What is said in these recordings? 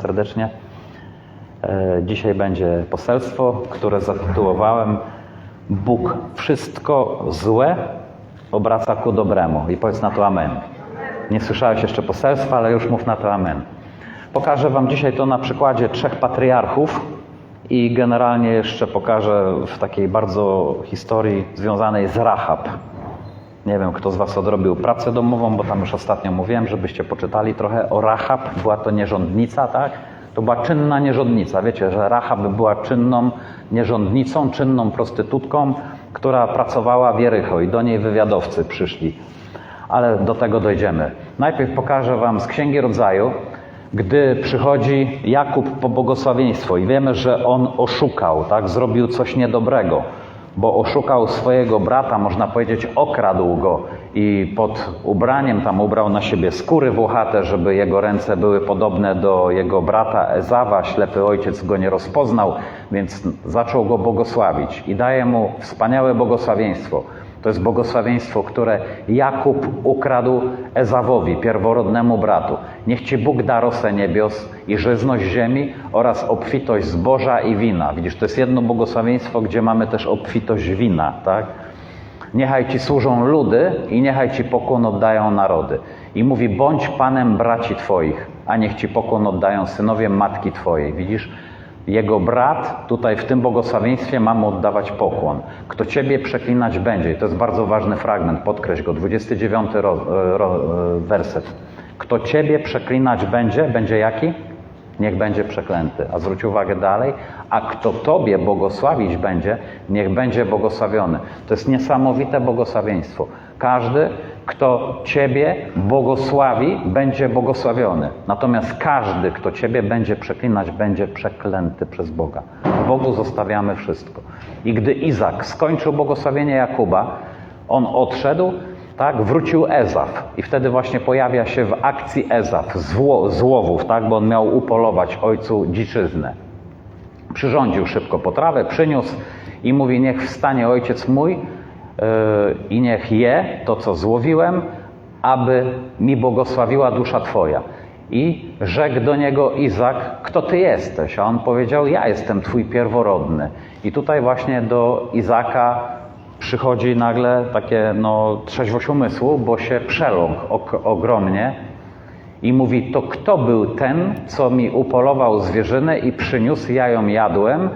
serdecznie. E, Dzisiaj będzie poselstwo, które zatytułowałem Bóg wszystko złe obraca ku dobremu. I powiedz na to amen. Nie słyszałeś jeszcze poselstwa, ale już mów na to amen. Pokażę Wam dzisiaj to na przykładzie trzech patriarchów i generalnie jeszcze pokażę w takiej bardzo historii związanej z Rahab. Nie wiem, kto z Was odrobił pracę domową, bo tam już ostatnio mówiłem, żebyście poczytali trochę o Rahab. Była to nierządnica, tak? To była czynna nierządnica. Wiecie, że Rahab była czynną nierządnicą, czynną prostytutką, która pracowała w Jericho i do niej wywiadowcy przyszli. Ale do tego dojdziemy. Najpierw pokażę Wam z Księgi Rodzaju, gdy przychodzi Jakub po błogosławieństwo i wiemy, że on oszukał, tak? Zrobił coś niedobrego bo oszukał swojego brata, można powiedzieć, okradł go i pod ubraniem tam ubrał na siebie skóry włochate, żeby jego ręce były podobne do jego brata Ezawa. Ślepy ojciec go nie rozpoznał, więc zaczął go błogosławić i daje mu wspaniałe błogosławieństwo. To jest błogosławieństwo, które Jakub ukradł Ezawowi, pierworodnemu bratu. Niech Ci Bóg da rosę niebios i żyzność ziemi oraz obfitość zboża i wina. Widzisz, to jest jedno błogosławieństwo, gdzie mamy też obfitość wina, tak? Niechaj Ci służą ludy i niechaj Ci pokłon oddają narody. I mówi, bądź Panem braci Twoich, a niech Ci pokłon oddają synowie matki Twojej. Widzisz? Jego brat tutaj w tym błogosławieństwie ma mu oddawać pokłon. Kto Ciebie przeklinać będzie, i to jest bardzo ważny fragment, podkreśl go, 29 ro, ro, werset. Kto Ciebie przeklinać będzie, będzie jaki? Niech będzie przeklęty. A zwróć uwagę dalej, a kto Tobie błogosławić będzie, niech będzie błogosławiony. To jest niesamowite błogosławieństwo. Każdy, kto Ciebie błogosławi, będzie błogosławiony. Natomiast każdy, kto Ciebie będzie przeklinać, będzie przeklęty przez Boga. Bogu zostawiamy wszystko. I gdy Izak skończył błogosławienie Jakuba, on odszedł, tak, wrócił Ezaf i wtedy właśnie pojawia się w akcji Ezaf z, ło, z łowów, tak, bo on miał upolować ojcu dziczyznę. Przyrządził szybko potrawę, przyniósł i mówi, niech wstanie ojciec mój yy, i niech je to, co złowiłem, aby mi błogosławiła dusza Twoja. I rzekł do niego Izak, kto Ty jesteś? A on powiedział, ja jestem Twój pierworodny. I tutaj właśnie do Izaka przychodzi nagle takie no, trzeźwość umysłu, bo się przeląkł ogromnie i mówi, to kto był ten, co mi upolował zwierzynę i przyniósł, ja ją jadłem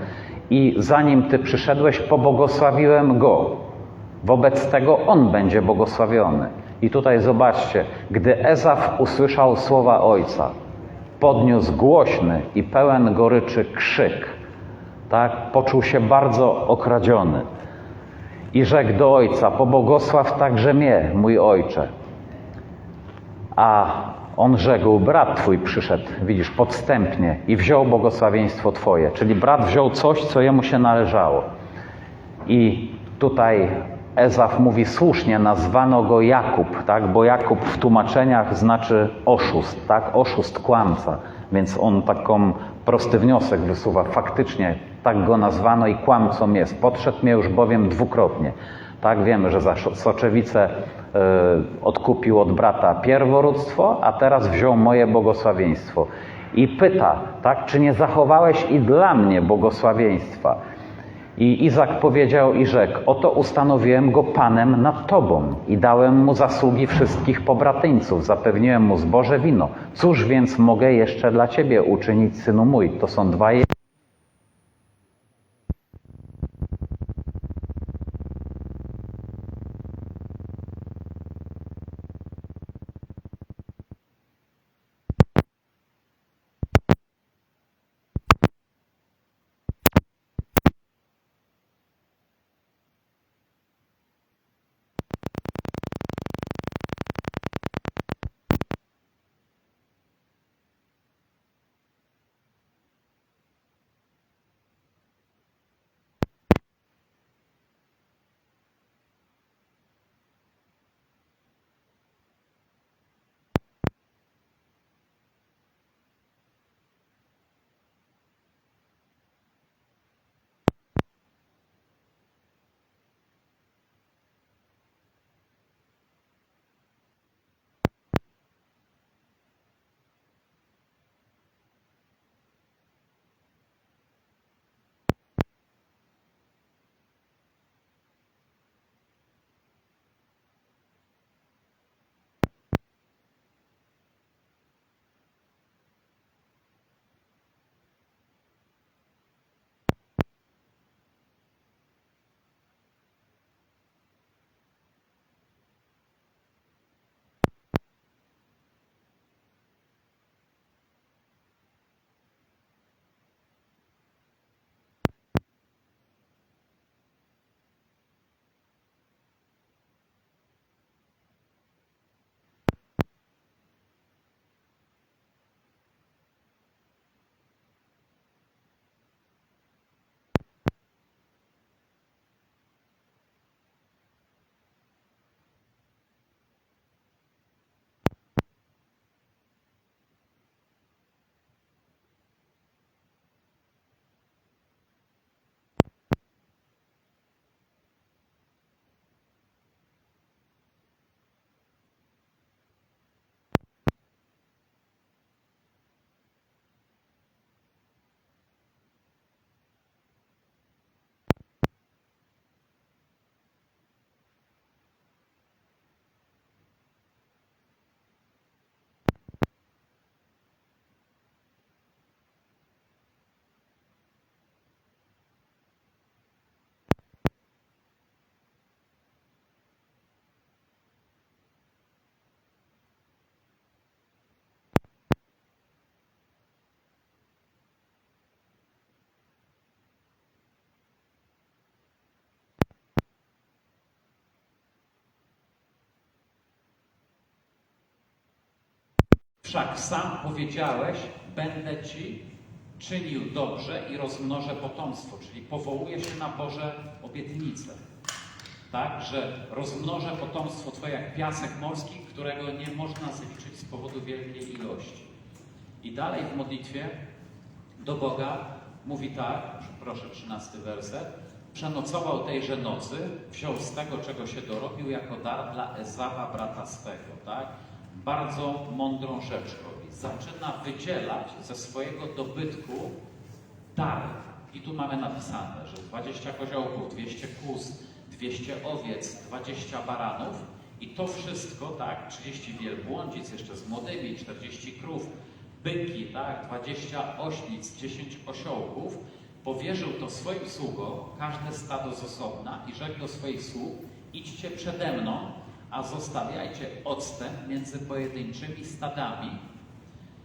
i zanim Ty przyszedłeś, pobłogosławiłem go. Wobec tego on będzie błogosławiony. I tutaj zobaczcie, gdy Ezaf usłyszał słowa ojca, podniósł głośny i pełen goryczy krzyk. Tak, poczuł się bardzo okradziony. I rzekł do ojca: Pobłogosław także mnie, mój ojcze. A on rzekł: Brat twój przyszedł, widzisz, podstępnie i wziął błogosławieństwo twoje. Czyli brat wziął coś, co jemu się należało. I tutaj Ezaf mówi słusznie, nazwano go Jakub, tak? bo Jakub w tłumaczeniach znaczy oszust, tak? oszust, kłamca. Więc on taką prosty wniosek wysuwa. Faktycznie tak go nazwano i kłamcą jest. Podszedł mnie już bowiem dwukrotnie. Tak wiemy, że za soczewicę y, odkupił od brata pierworództwo, a teraz wziął moje błogosławieństwo. I pyta, tak, czy nie zachowałeś i dla mnie błogosławieństwa? I Izak powiedział i rzekł: Oto ustanowiłem go panem nad tobą i dałem mu zasługi wszystkich pobratyńców, zapewniłem mu zboże wino. Cóż więc mogę jeszcze dla ciebie uczynić, synu mój? To są dwa Wszak sam powiedziałeś, będę ci czynił dobrze i rozmnożę potomstwo, czyli powołuje się na Boże obietnice. Tak, że rozmnożę potomstwo Twoje jak piasek morski, którego nie można zliczyć z powodu wielkiej ilości. I dalej w modlitwie do Boga mówi tak, proszę 13 werset, przenocował tejże nocy, wziął z tego, czego się dorobił, jako dar dla Ezawa, brata swego, tak? Bardzo mądrą rzecz robi. Zaczyna wydzielać ze swojego dobytku dary. I tu mamy napisane, że 20 koziołków, 200 kóz, 200 owiec, 20 baranów i to wszystko, tak, 30 wielbłądzic jeszcze z młodymi, 40 krów, byki, tak, 20 oślic, 10 osiołków, powierzył to swoim sługom, każde stado z osobna i rzekł do swoich sług, idźcie przede mną, a zostawiajcie odstęp między pojedynczymi stadami.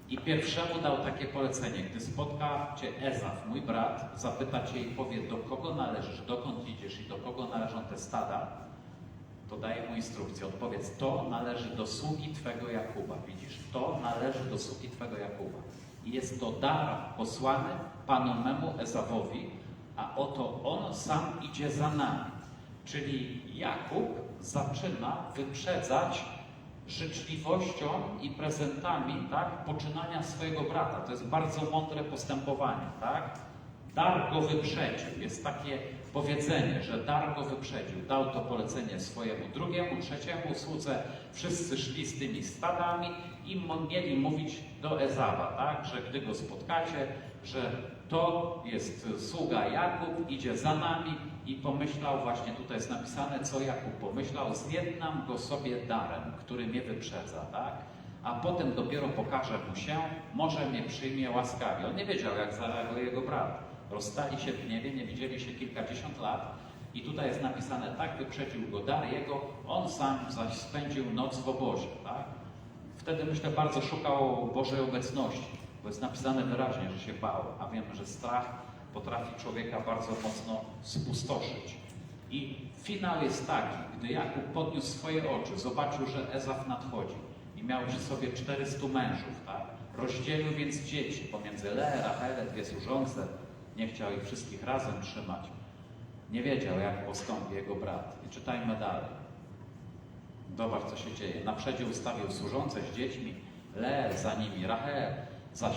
I pierwszemu dał takie polecenie, gdy spotka cię Ezaf, mój brat, zapyta cię i powie, do kogo należysz, dokąd idziesz i do kogo należą te stada, to daje mu instrukcję. Odpowiedz, to należy do sługi Twego Jakuba. Widzisz, to należy do sługi Twego Jakuba. I jest to dar posłany Panu memu Ezawowi, a oto on sam idzie za nami. Czyli Jakub zaczyna wyprzedzać życzliwością i prezentami tak, poczynania swojego brata. To jest bardzo mądre postępowanie. Tak? Dar go wyprzedził. Jest takie powiedzenie, że dar go wyprzedził. Dał to polecenie swojemu drugiemu, trzeciemu słudze. Wszyscy szli z tymi stadami i mieli mówić do Ezawa, tak? że gdy go spotkacie, że to jest sługa Jakub, idzie za nami i pomyślał, właśnie tutaj jest napisane, co Jakub pomyślał, zjednam go sobie darem, który mnie wyprzedza, tak? a potem dopiero pokaże mu się, może mnie przyjmie łaskawie. On nie wiedział, jak zareaguje jego brat. Rozstali się w gniewie, nie widzieli się kilkadziesiąt lat i tutaj jest napisane, tak wyprzedził go dar jego, on sam zaś spędził noc w obozie. Tak? Wtedy myślę, bardzo szukał Bożej obecności, bo jest napisane wyraźnie, że się bał, a wiemy, że strach potrafi człowieka bardzo mocno spustoszyć. I finał jest taki, gdy Jakub podniósł swoje oczy, zobaczył, że Ezaf nadchodzi i miał przy sobie 400 mężów, tak? Rozdzielił więc dzieci pomiędzy Leę, Rachelę, dwie służące, nie chciał ich wszystkich razem trzymać. Nie wiedział, jak postąpi jego brat. I czytajmy dalej. Zobacz, co się dzieje. Na przedzie ustawił służące z dziećmi, Leę za nimi, Rachel, zaś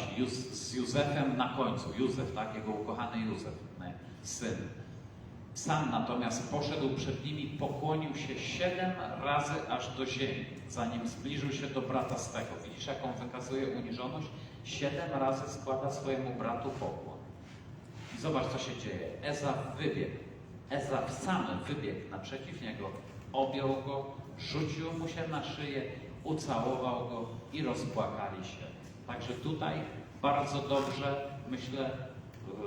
z Józefem na końcu. Józef, tak? Jego ukochany Józef, nie? syn. Sam natomiast poszedł przed nimi, pokłonił się siedem razy aż do ziemi, zanim zbliżył się do brata swego. Widzisz, jaką wykazuje uniżoność? Siedem razy składa swojemu bratu pokłon. I zobacz, co się dzieje. Ezaf wybiegł. Ezaf sam wybiegł naprzeciw niego, objął go, rzucił mu się na szyję, ucałował go i rozpłakali się. Także tutaj bardzo dobrze, myślę,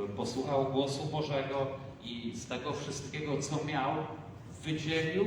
y, posłuchał głosu Bożego i z tego wszystkiego, co miał, wydzielił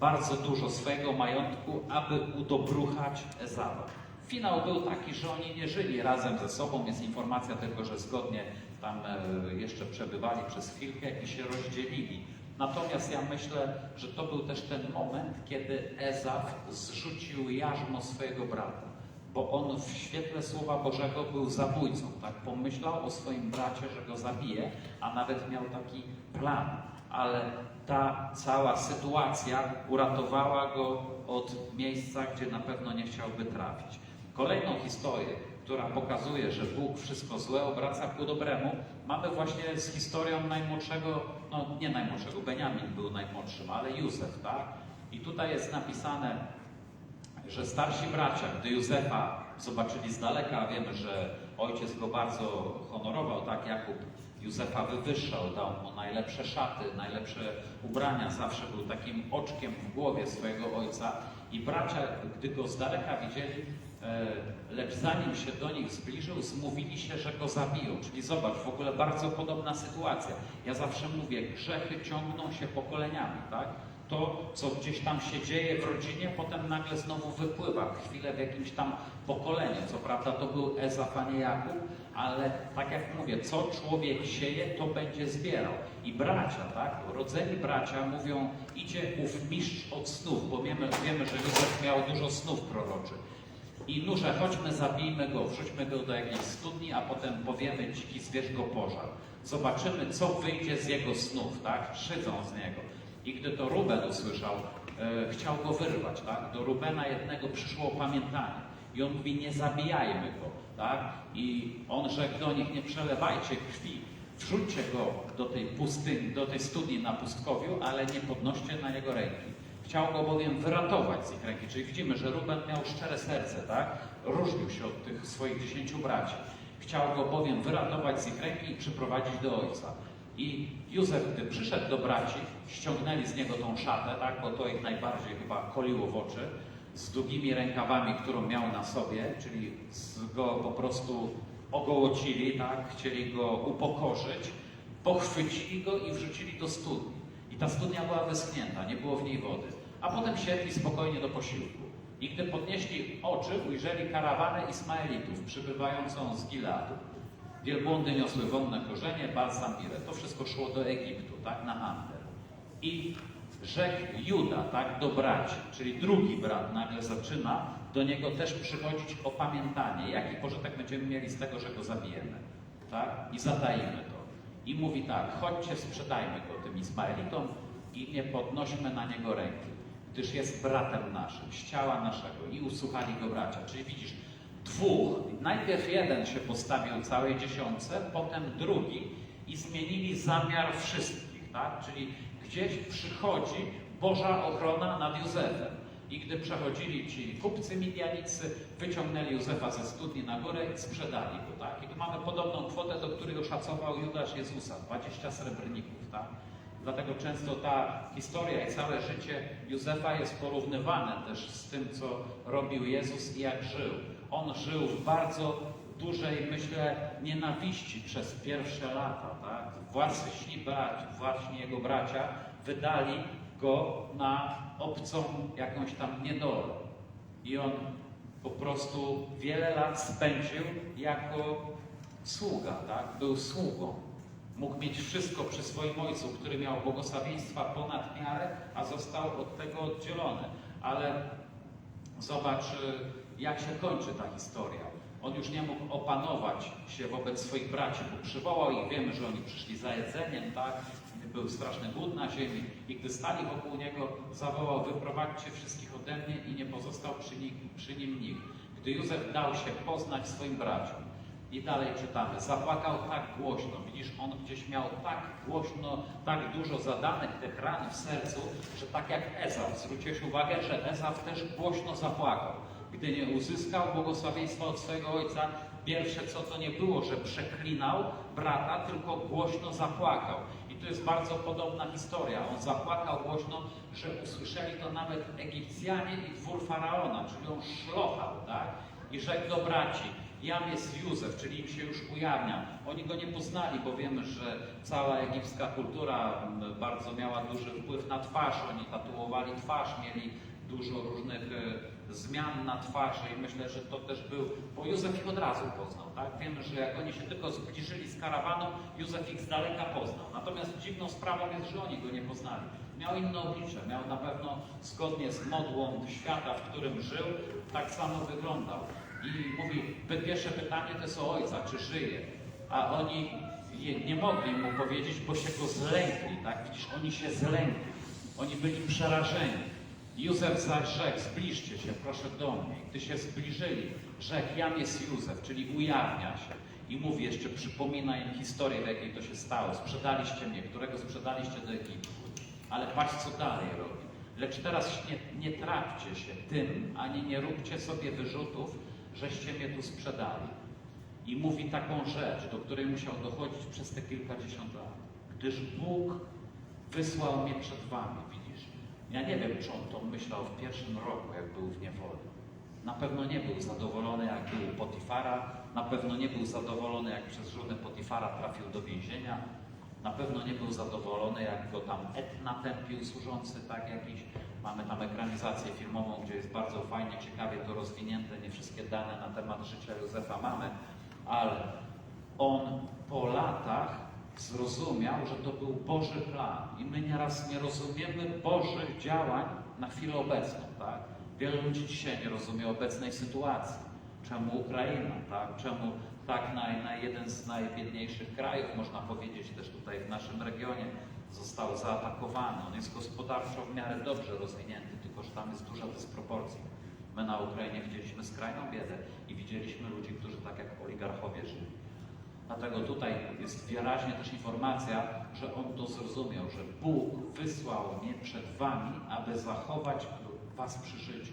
bardzo dużo swojego majątku, aby udobruchać Ezawa. Finał był taki, że oni nie żyli razem ze sobą. Jest informacja tylko, że zgodnie tam e, jeszcze przebywali przez chwilkę i się rozdzielili. Natomiast ja myślę, że to był też ten moment, kiedy Ezaf zrzucił jarzmo swojego brata, bo on w świetle Słowa Bożego był zabójcą. Tak pomyślał o swoim bracie, że go zabije, a nawet miał taki plan. Ale ta cała sytuacja uratowała go od miejsca, gdzie na pewno nie chciałby trafić. Kolejną historię, która pokazuje, że Bóg wszystko złe obraca ku dobremu, mamy właśnie z historią najmłodszego, no nie najmłodszego, Beniamin był najmłodszym, ale Józef, tak? I tutaj jest napisane, że starsi bracia, gdy Józefa zobaczyli z daleka, wiemy, że ojciec go bardzo honorował, tak? Jakub Józefa wywyższał, dał mu najlepsze szaty, najlepsze ubrania, zawsze był takim oczkiem w głowie swojego ojca. I bracia, gdy go z daleka widzieli, e, lecz zanim się do nich zbliżył, zmówili się, że go zabiją. Czyli zobacz, w ogóle bardzo podobna sytuacja. Ja zawsze mówię, grzechy ciągną się pokoleniami, tak? To, co gdzieś tam się dzieje w rodzinie, potem nagle znowu wypływa chwilę w jakimś tam pokoleniu. Co prawda to był Ezaf, a nie Jakub, ale tak jak mówię, co człowiek sieje, to będzie zbierał. I bracia, tak, rodzeni bracia mówią, idzie ów mistrz od snów, bo wiemy, wiemy że Józef miał dużo snów proroczych. i nurze, chodźmy, zabijmy go, wrzućmy go do jakiejś studni, a potem powiemy dziki zwierz go pożar. Zobaczymy, co wyjdzie z jego snów, tak? Szydzą z niego. I gdy to Ruben usłyszał, e, chciał go wyrwać, tak? Do Rubena jednego przyszło opamiętanie. I on mówi, nie zabijajmy go, tak? I on rzekł do nich, nie przelewajcie krwi, wrzućcie go do tej pustyni, do tej studni na pustkowiu, ale nie podnoście na jego ręki. Chciał go bowiem wyratować z ich ręki, czyli widzimy, że Ruben miał szczere serce, tak? Różnił się od tych swoich dziesięciu braci. Chciał go bowiem wyratować z ich ręki i przyprowadzić do ojca. I Józef, gdy przyszedł do braci, ściągnęli z niego tą szatę, tak? Bo to ich najbardziej chyba koliło w oczy z długimi rękawami, którą miał na sobie, czyli go po prostu ogołocili, tak? chcieli go upokorzyć, pochwycili go i wrzucili do studni. I ta studnia była wyschnięta, nie było w niej wody. A potem siedli spokojnie do posiłku. I gdy podnieśli oczy, ujrzeli karawanę Ismaelitów przybywającą z Gileadu. Wielbłądy niosły wonne korzenie, balsam mirę. To wszystko szło do Egiptu, tak, na handel. I rzekł Juda, tak, do braci, czyli drugi brat nagle zaczyna do niego też przychodzić opamiętanie. Jaki pożytek będziemy mieli z tego, że go zabijemy, tak? I zatajmy to. I mówi tak, chodźcie, sprzedajmy go tym Ismaelitom i nie podnośmy na niego ręki, gdyż jest bratem naszym, z ciała naszego. I usłuchali go bracia. Czyli widzisz, dwóch, najpierw jeden się postawił całej dziesiątce, potem drugi i zmienili zamiar wszystkich, tak? Czyli gdzieś przychodzi Boża ochrona nad Józefem. I gdy przechodzili ci kupcy midianicy, wyciągnęli Józefa ze studni na górę i sprzedali go, tak? I tu mamy podobną kwotę, do której oszacował Judasz Jezusa, 20 srebrników, tak? Dlatego często ta historia i całe życie Józefa jest porównywane też z tym, co robił Jezus i jak żył. On żył w bardzo dużej, myślę, nienawiści przez pierwsze lata. Tak? Własni braci, właśnie jego bracia wydali go na obcą jakąś tam niedolę. I on po prostu wiele lat spędził jako sługa, tak? Był sługą. Mógł mieć wszystko przy swoim ojcu, który miał błogosławieństwa ponad miarę, a został od tego oddzielony. Ale zobacz, y, jak się kończy ta historia. On już nie mógł opanować się wobec swoich braci, bo przywołał ich, wiemy, że oni przyszli za jedzeniem, tak? Był straszny głód na ziemi i gdy stali wokół niego, zawołał, wyprowadźcie wszystkich ode mnie i nie pozostał przy, nich, przy nim nikt. Gdy Józef dał się poznać swoim braciom, i dalej czytamy. Zapłakał tak głośno. Widzisz, on gdzieś miał tak głośno, tak dużo zadanych tych ran w sercu, że tak jak Ezaf. Zwróciłeś uwagę, że Ezaf też głośno zapłakał. Gdy nie uzyskał błogosławieństwa od swojego ojca, pierwsze co to nie było, że przeklinał brata, tylko głośno zapłakał. I tu jest bardzo podobna historia. On zapłakał głośno, że usłyszeli to nawet Egipcjanie i dwór faraona, czyli on szlochał, tak? I rzekł do braci, Jam jest Józef, czyli im się już ujawnia. Oni go nie poznali, bo wiemy, że cała egipska kultura bardzo miała duży wpływ na twarz. Oni tatuowali twarz, mieli dużo różnych e, zmian na twarzy i myślę, że to też był, bo Józef ich od razu poznał, tak? Wiemy, że jak oni się tylko zbliżyli z karawaną, Józef ich z daleka poznał. Natomiast dziwną sprawą jest, że oni go nie poznali. Miał inne oblicze, miał na pewno zgodnie z modłą świata, w którym żył, tak samo wyglądał. I mówi, pierwsze pytanie to jest o ojca, czy żyje. A oni nie mogli mu powiedzieć, bo się go zlękli, tak? Widzisz, oni się zlękli. Oni byli przerażeni. Józef zaś rzekł, zbliżcie się, proszę do mnie. Gdy się zbliżyli, rzekł, jam jest Józef, czyli ujawnia się. I mówi jeszcze, przypomina im historię, w jakiej to się stało. Sprzedaliście mnie, którego sprzedaliście do Egiptu. Ale patrz, co dalej robi. Lecz teraz nie, nie się tym, ani nie róbcie sobie wyrzutów, żeście mnie tu sprzedali. I mówi taką rzecz, do której musiał dochodzić przez te kilkadziesiąt lat. Gdyż Bóg wysłał mnie przed wami. Ja nie wiem, czy on to myślał w pierwszym roku, jak był w niewoli. Na pewno nie był zadowolony, jak był Potifara. Na pewno nie był zadowolony, jak przez żonę Potifara trafił do więzienia. Na pewno nie był zadowolony, jak go tam Et natępił służący, tak jakiś. Mamy tam ekranizację filmową, gdzie jest bardzo fajnie, ciekawie to rozwinięte. Nie wszystkie dane na temat życia Józefa mamy, ale on po latach zrozumiał, że to był Boży plan. I my nieraz nie rozumiemy Bożych działań na chwilę obecną, tak? Wielu ludzi dzisiaj nie rozumie obecnej sytuacji. Czemu Ukraina, tak? Czemu tak naj, naj, jeden z najbiedniejszych krajów, można powiedzieć też tutaj w naszym regionie, został zaatakowany. On jest gospodarczo w miarę dobrze rozwinięty, tylko że tam jest duża dysproporcja. My na Ukrainie widzieliśmy skrajną biedę i widzieliśmy ludzi, którzy tak jak oligarchowie żyli. Dlatego tutaj jest wyraźnie też informacja, że on to zrozumiał, że Bóg wysłał mnie przed wami, aby zachować was przy życiu.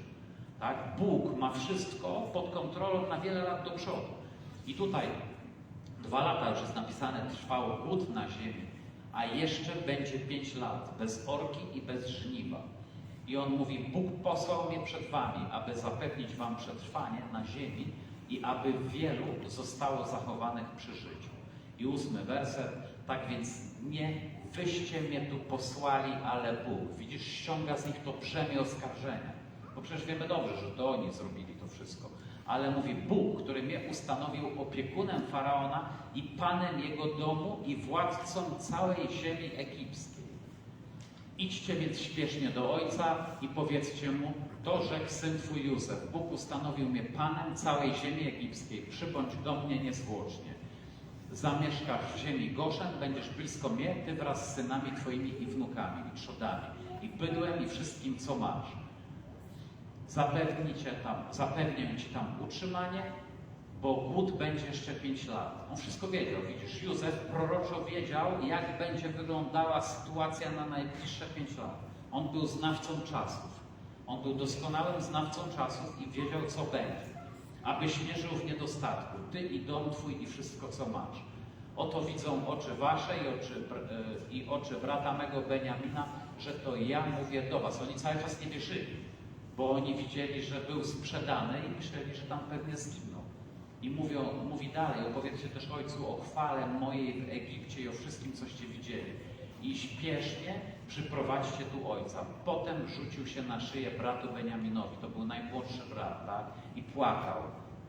Tak? Bóg ma wszystko pod kontrolą na wiele lat do przodu. I tutaj dwa lata już jest napisane, trwał głód na ziemi, a jeszcze będzie pięć lat bez orki i bez żniwa. I on mówi, Bóg posłał mnie przed wami, aby zapewnić wam przetrwanie na ziemi i aby wielu zostało zachowanych przy życiu. I ósmy werset, tak więc nie wyście mnie tu posłali, ale Bóg. Widzisz, ściąga z nich to brzemię oskarżenia. Bo przecież wiemy dobrze, że to oni zrobili to wszystko. Ale mówi Bóg, który mnie ustanowił opiekunem faraona i panem jego domu i władcą całej ziemi egipskiej. Idźcie więc śpiesznie do ojca i powiedzcie mu, to rzekł syn twój Józef. Bóg ustanowił mnie panem całej ziemi egipskiej. Przybądź do mnie niezwłocznie. Zamieszkasz w ziemi Goszen, będziesz blisko mnie, ty wraz z synami twoimi i wnukami, i trzodami, i bydłem, i wszystkim, co masz. Zapewni tam, ci tam utrzymanie, bo głód będzie jeszcze pięć lat. On wszystko wiedział, widzisz, Józef proroczo wiedział, jak będzie wyglądała sytuacja na najbliższe pięć lat. On był znawcą czasów. On był doskonałym znawcą czasów i wiedział, co będzie. Abyś nie żył w niedostatku, ty i dom twój i wszystko, co masz. Oto widzą oczy wasze i oczy, e, i oczy brata mego Beniamina, że to ja mówię do was. Oni cały czas nie wierzyli, bo oni widzieli, że był sprzedany i myśleli, że tam pewnie zginął. I mówią, mówi dalej, opowiedzcie też ojcu o chwale mojej w Egipcie i o wszystkim, coście widzieli. I śpiesznie przyprowadźcie tu ojca. Potem rzucił się na szyję bratu Beniaminowi, to był najmłodszy brat, tak? I płakał.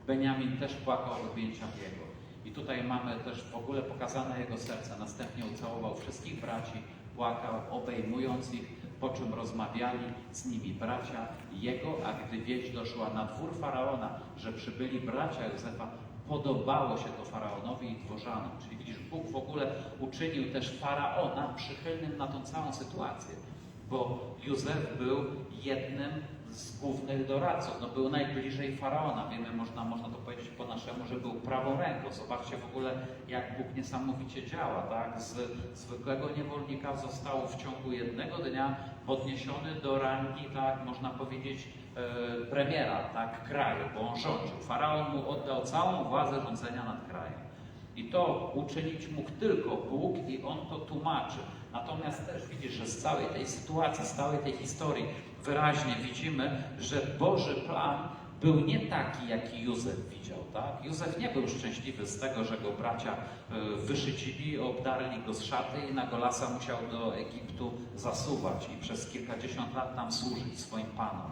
Beniamin też płakał od objęcia jego. I tutaj mamy też w ogóle pokazane jego serce. Następnie ucałował wszystkich braci, płakał, obejmując ich, po czym rozmawiali z nimi bracia jego, a gdy wieść doszła na dwór faraona, że przybyli bracia Józefa, podobało się to faraonowi i dworzanom. Czyli widzisz, Bóg w ogóle uczynił też faraona przychylnym na tą całą sytuację, bo Józef był jednym z głównych doradców, no był najbliżej faraona. Wiemy, można, można to powiedzieć po naszemu, że był prawą ręką. Zobaczcie w ogóle, jak Bóg niesamowicie działa, tak? Z zwykłego niewolnika został w ciągu jednego dnia podniesiony do rangi, tak, można powiedzieć, e, premiera, tak, kraju, bo on rządził. Faraon mu oddał całą władzę rządzenia nad krajem. I to uczynić mógł tylko Bóg i On to tłumaczy. Natomiast też widzisz, że z całej tej sytuacji, z całej tej historii wyraźnie widzimy, że Boży plan był nie taki, jaki Józef widział. Tak? Józef nie był szczęśliwy z tego, że go bracia e, wyszycili, obdarli go z szaty i na Golasa musiał do Egiptu zasuwać i przez kilkadziesiąt lat tam służyć swoim panom.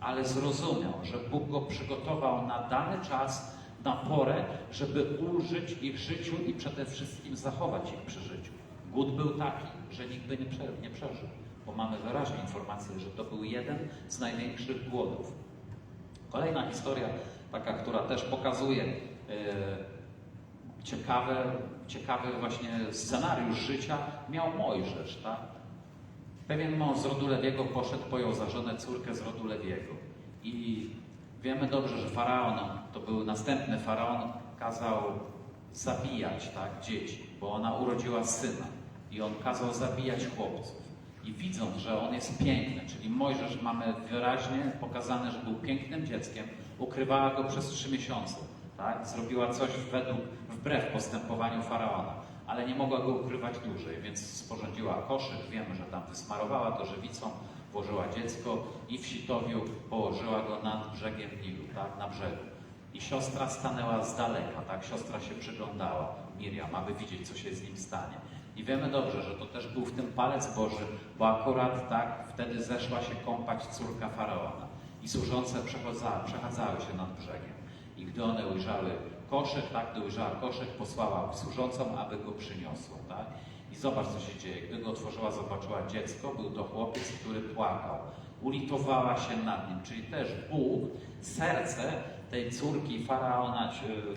Ale zrozumiał, że Bóg go przygotował na dany czas, na porę, żeby ulżyć ich życiu i przede wszystkim zachować ich przy życiu. Głód był taki, że nikt by nie, prze, nie przeżył, bo mamy wyraźnie informację, że to był jeden z największych głodów. Kolejna historia, taka, która też pokazuje e, ciekawe, ciekawy właśnie scenariusz życia, miał Mojżesz. Tak? Pewien mąż z rodu Lewiego poszedł, pojął za żonę córkę z rodu Lewiego. I wiemy dobrze, że faraon, to był następny faraon, kazał zabijać tak, dzieci, bo ona urodziła syna. I on kazał zabijać chłopców. I widząc, że on jest piękny, czyli Mojżesz mamy wyraźnie pokazane, że był pięknym dzieckiem, ukrywała go przez trzy miesiące. Tak? Zrobiła coś według, wbrew postępowaniu faraona, ale nie mogła go ukrywać dłużej, więc sporządziła koszyk. Wiemy, że tam wysmarowała to żywicą, włożyła dziecko i w sitowiu położyła go nad brzegiem Nilu, tak? na brzegu. I siostra stanęła z daleka, tak? Siostra się przyglądała, Miriam, aby widzieć, co się z nim stanie. I wiemy dobrze, że to też był w tym palec Boży, bo akurat tak wtedy zeszła się kąpać córka faraona. I służące przechadzały się nad brzegiem. I gdy one ujrzały koszyk, tak, gdy ujrzała koszyk, posłała służącą, aby go przyniosła, tak? I zobacz, co się dzieje. Gdy go otworzyła, zobaczyła dziecko, był to chłopiec, który płakał. Ulitowała się nad nim, czyli też Bóg serce tej córki faraona,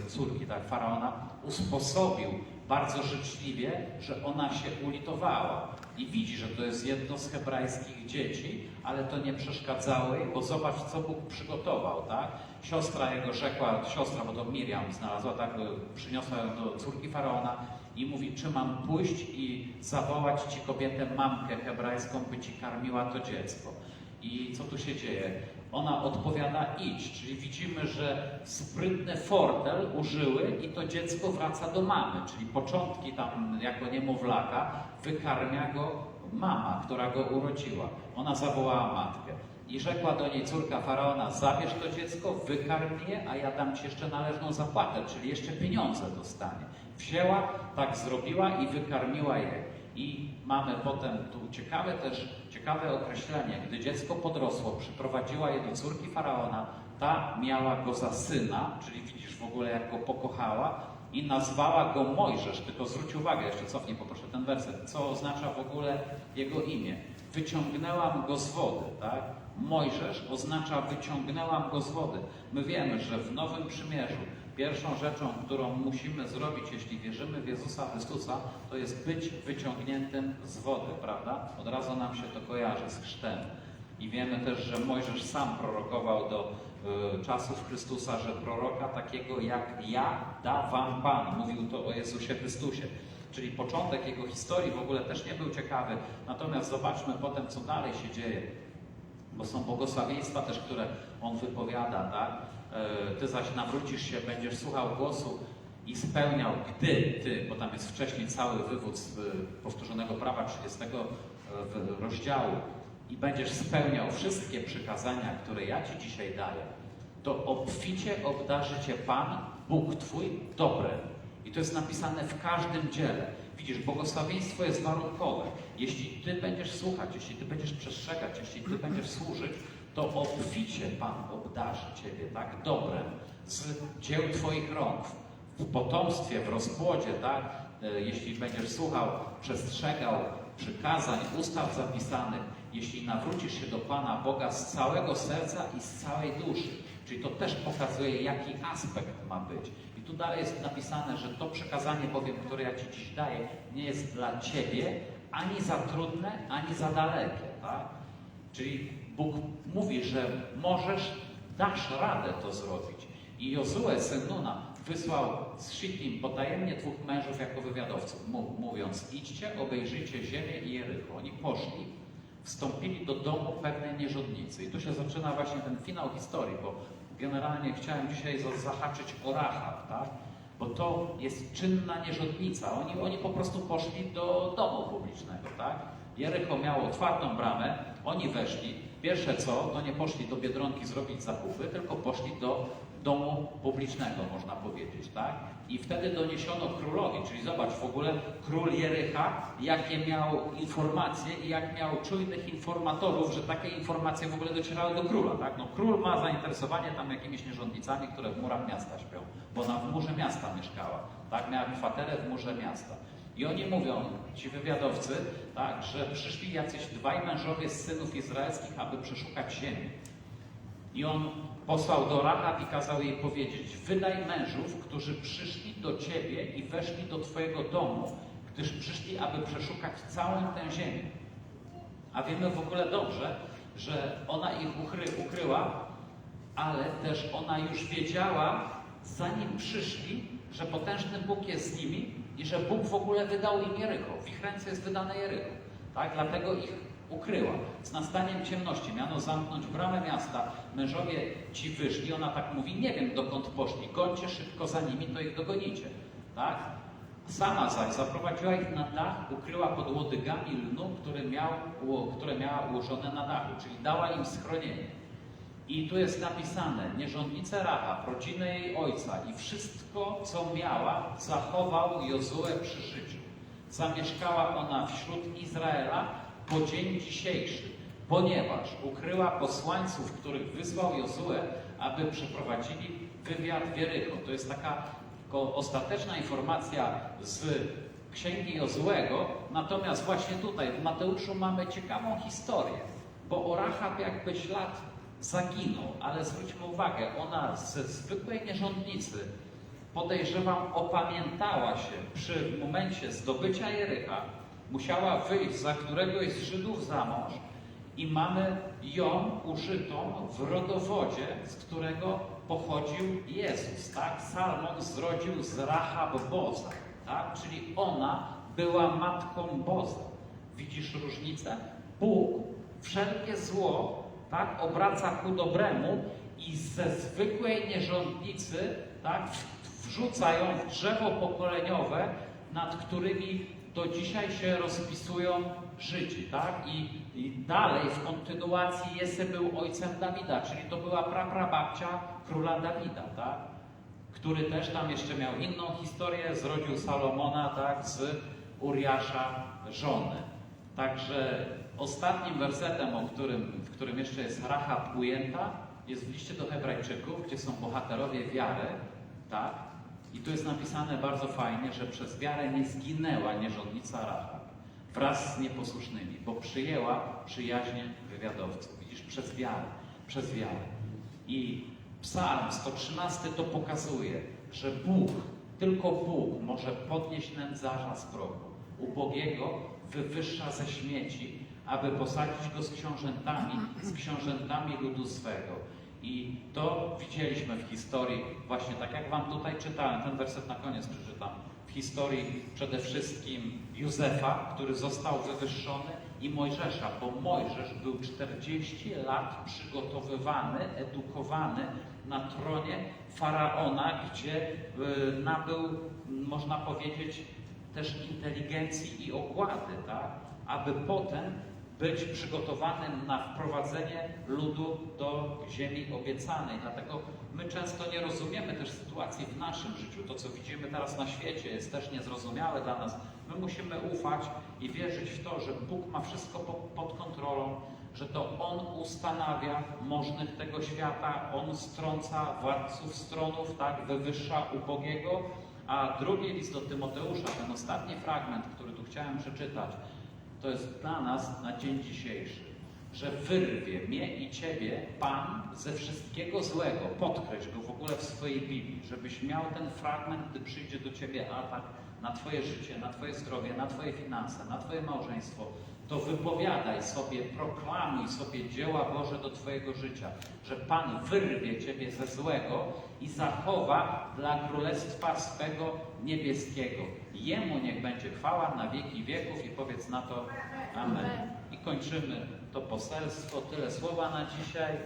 córki tak, faraona usposobił bardzo życzliwie, że ona się ulitowała. I widzi, że to jest jedno z hebrajskich dzieci, ale to nie przeszkadzało jej, bo zobacz, co Bóg przygotował, tak? Siostra jego rzekła, siostra, bo to Miriam znalazła, tak, przyniosła ją do córki faraona i mówi, czy mam pójść i zawołać ci kobietę mamkę hebrajską, by ci karmiła to dziecko. I co tu się dzieje? Ona odpowiada idź, czyli widzimy, że sprytny fortel użyły i to dziecko wraca do mamy, czyli początki tam jako niemowlaka wykarmia go mama, która go urodziła. Ona zawołała matkę. I rzekła do niej córka faraona: Zabierz to dziecko, wykarm je, a ja dam ci jeszcze należną zapłatę, czyli jeszcze pieniądze dostanie. Wzięła, tak zrobiła i wykarmiła je. I mamy potem tu ciekawe też, ciekawe określenie, gdy dziecko podrosło, przyprowadziła je do córki faraona, ta miała go za syna, czyli widzisz w ogóle jak go pokochała i nazwała go Mojżesz, tylko zwróć uwagę, jeszcze cofnij poproszę ten werset, co oznacza w ogóle jego imię. Wyciągnęłam go z wody, tak? Mojżesz oznacza wyciągnęłam go z wody. My wiemy, że w Nowym Przymierzu pierwszą rzeczą, którą musimy zrobić, jeśli wierzymy w Jezusa Chrystusa, to jest być wyciągniętym z wody, prawda? Od razu nam się to kojarzy z chrztem. I wiemy też, że Mojżesz sam prorokował do y, czasów Chrystusa, że proroka takiego jak ja da wam Pan. Mówił to o Jezusie Chrystusie. Czyli początek jego historii w ogóle też nie był ciekawy. Natomiast zobaczmy potem, co dalej się dzieje bo są błogosławieństwa też, które on wypowiada, tak? E, Ty zaś nawrócisz się, będziesz słuchał głosu i spełniał, gdy ty, bo tam jest wcześniej cały wywód z e, powtórzonego prawa 30 e, rozdziału i będziesz spełniał wszystkie przykazania, które ja Ci dzisiaj daję, to obficie obdarzy Cię Pan, Bóg Twój, dobrem. I to jest napisane w każdym dziele. Widzisz, błogosławieństwo jest warunkowe. Jeśli Ty będziesz słuchać, jeśli Ty będziesz przestrzegać, jeśli Ty będziesz służyć, to obficie Pan obdarzy Ciebie, tak, dobrem, z dzieł Twoich rąk, w potomstwie, w rozpłodzie, tak, E, jeśli będziesz słuchał, przestrzegał przykazań, ustaw zapisanych, jeśli nawrócisz się do Pana Boga z całego serca i z całej duszy. Czyli to też pokazuje, jaki aspekt ma być. I tu dalej jest napisane, że to przekazanie bowiem, które ja Ci dziś daję, nie jest dla Ciebie ani za trudne, ani za dalekie. Tak? Czyli Bóg mówi, że możesz, dasz radę to zrobić. I Jozue, syn Nuna, wysłał z Shittim potajemnie dwóch mężów jako wywiadowców, mów- mówiąc, idźcie, obejrzyjcie ziemię i Jerycho. Oni poszli, wstąpili do domu pewnej nierządnicy. I tu się zaczyna właśnie ten finał historii, bo generalnie chciałem dzisiaj za- zahaczyć o Rahab, tak? Bo to jest czynna nierządnica. Oni, oni po prostu poszli do domu publicznego, tak? Jericho miało otwartą bramę, oni weszli. Pierwsze co, to nie poszli do Biedronki zrobić zakupy, tylko poszli do domu publicznego, można powiedzieć, tak? I wtedy doniesiono królowi, czyli zobacz, w ogóle król Jericha, jakie miał informacje i jak miał czujnych informatorów, że takie informacje w ogóle docierały do króla, tak? No król ma zainteresowanie tam jakimiś nierządnicami, które w murach miasta śpią, bo ona w murze miasta mieszkała, tak? Miała kwaterę w murze miasta. I oni mówią, ci wywiadowcy, tak, że przyszli jacyś dwaj mężowie z synów izraelskich, aby przeszukać ziemię. I on posłał do Rahab i kazał jej powiedzieć: Wydaj mężów, którzy przyszli do ciebie i weszli do twojego domu, gdyż przyszli, aby przeszukać całą tę ziemię. A wiemy w ogóle dobrze, że ona ich ukry, ukryła, ale też ona już wiedziała, zanim przyszli, że potężny Bóg jest z nimi i że Bóg w ogóle wydał im Jerycho. W ich ręce jest wydane Jerycho. Tak? Dlatego ich ukryła. Z nastaniem ciemności miano zamknąć bramę miasta. Mężowie ci wyszli. Ona tak mówi, nie wiem dokąd poszli. Gońcie szybko za nimi, to ich dogonicie. Tak? Sama zaś zaprowadziła ich na dach, ukryła pod łodygami lnu, które, miał, które miała ułożone na dachu, czyli dała im schronienie. I tu jest napisane, nierządnicę Rahab, rodzinę jej ojca i wszystko, co miała, zachował Jozue przy życiu. Zamieszkała ona wśród Izraela po dzień dzisiejszy, ponieważ ukryła posłańców, których wysłał Jozue, aby przeprowadzili wywiad w Jerycho. To jest taka ostateczna informacja z Księgi Jozłego, natomiast właśnie tutaj w Mateuszu mamy ciekawą historię, bo o Rahab jakby ślad zaginął, ale zwróćmy uwagę, ona ze zwykłej nierządnicy, podejrzewam, opamiętała się przy momencie zdobycia Jericha, musiała wyjść za któregoś z Żydów za mąż i mamy ją użytą w rodowodzie, z którego pochodził Jezus, tak? Salmon zrodził z Rahab Boza, tak? Czyli ona była matką Boza. Widzisz różnicę? Bóg wszelkie zło, tak? Obraca ku dobremu i ze zwykłej nierządnicy, tak? Wrzuca ją w drzewo pokoleniowe, nad którymi do dzisiaj się rozpisują Żydzi, tak? I, I dalej w kontynuacji Jesse był ojcem Dawida, czyli to była praprababcia króla Dawida, tak? Który też tam jeszcze miał inną historię, zrodził Salomona, tak? Z Uriasza żony. Także ostatnim wersetem, o którym, w którym jeszcze jest Rahab ujęta, jest w liście do Hebrajczyków, gdzie są bohaterowie wiary, tak? I tu jest napisane bardzo fajnie, że przez wiarę nie zginęła nierządnica Rahab wraz z nieposłusznymi, bo przyjęła przyjaźnie wywiadowców. Widzisz, przez wiarę, przez wiarę. I Psalm 113 to pokazuje, że Bóg, tylko Bóg może podnieść nędzarza z progu. Ubogiego wywyższa ze śmieci, aby posadzić go z książętami, z książętami ludu swego. I to widzieliśmy w historii, właśnie tak jak Wam tutaj czytałem, ten werset na koniec przeczytam. W historii przede wszystkim Józefa, który został wywyższony, i Mojżesza, bo Mojżesz był 40 lat przygotowywany, edukowany na tronie faraona, gdzie y, nabył, można powiedzieć, też inteligencji i ogłady, tak? aby potem być przygotowanym na wprowadzenie ludu do ziemi obiecanej. Dlatego my często nie rozumiemy też sytuacji w naszym życiu. To, co widzimy teraz na świecie, jest też niezrozumiałe dla nas. My musimy ufać i wierzyć w to, że Bóg ma wszystko po- pod kontrolą, że to On ustanawia możnych tego świata, On strąca władców stronów, tak, wywyższa ubogiego. A drugi list do Tymoteusza, ten ostatni fragment, który tu chciałem przeczytać, to jest dla nas na dzień dzisiejszy, że wyrwie mnie i Ciebie Pan ze wszystkiego złego. Podkreśl go w ogóle w swojej Biblii, żebyś miał ten fragment, gdy przyjdzie do Ciebie atak na Twoje życie, na Twoje zdrowie, na Twoje finanse, na Twoje małżeństwo. To wypowiadaj sobie, proklamuj sobie dzieła Boże do Twojego życia, że Pan wyrwie Ciebie ze złego i zachowa dla królestwa swego niebieskiego. Jemu niech będzie chwała na wieki wieków i powiedz na to Amen. I kończymy to poselstwo. Tyle słowa na dzisiaj.